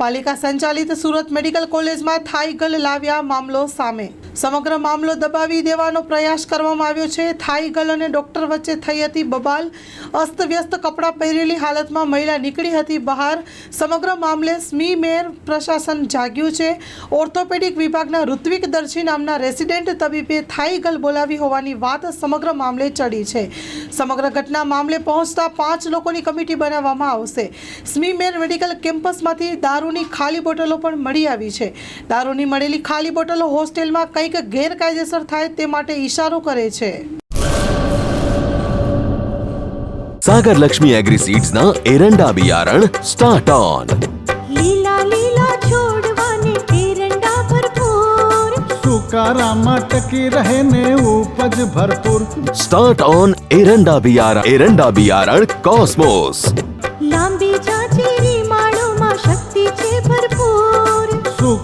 પાલિકા સંચાલિત સુરત મેડિકલ કોલેજમાં થાઈ ગલ લાવ્યા મામલો સામે. સમગ્ર મામલો દબાવી દેવાનો પ્રયાસ કરવામાં આવ્યો છે. થાઈ ગર્લ અને ડોક્ટર વચ્ચે થઈ હતી બબાલ. અસ્તવ્યસ્ત કપડાં પહેરેલી હાલતમાં મહિલા નીકળી હતી બહાર. સમગ્ર મામલે સ્મી મેર પ્રશાસન જાગ્યું છે. ઓર્થોપેડિક વિભાગના ઋત્વિક દર્શી નામના રેસિડેન્ટ તબીબે થાઈ ગર્લ બોલાવી હોવાની વાત સમગ્ર મામલે ચડી છે. સમગ્ર ઘટના મામલે પહોંચતા પાંચ લોકોની કમિટી બનાવવામાં આવશે. સ્મીમેર મેડિકલ કેમ્પસમાંથી દારૂની ખાલી બોટલો પણ મળી આવી છે. દારૂની મળેલી ખાલી બોટલો હોસ્ટેલમાં કંઈક કંઈક ગેરકાયદેસર થાય તે માટે ઇશારો કરે છે. સાગર લક્ષ્મી એગ્રી સીડ્સ ના એરંડા બિયારણ સ્ટાર્ટ ઓન લીલા લીલા છોડવાને એરંડા ભરપૂર. સુકારામાં ટકી રહે ને ઉપજ ભરપૂર. સ્ટાર્ટ ઓન એરંડા બિયારણ એરંડા બિયારણ કોસ્મોસ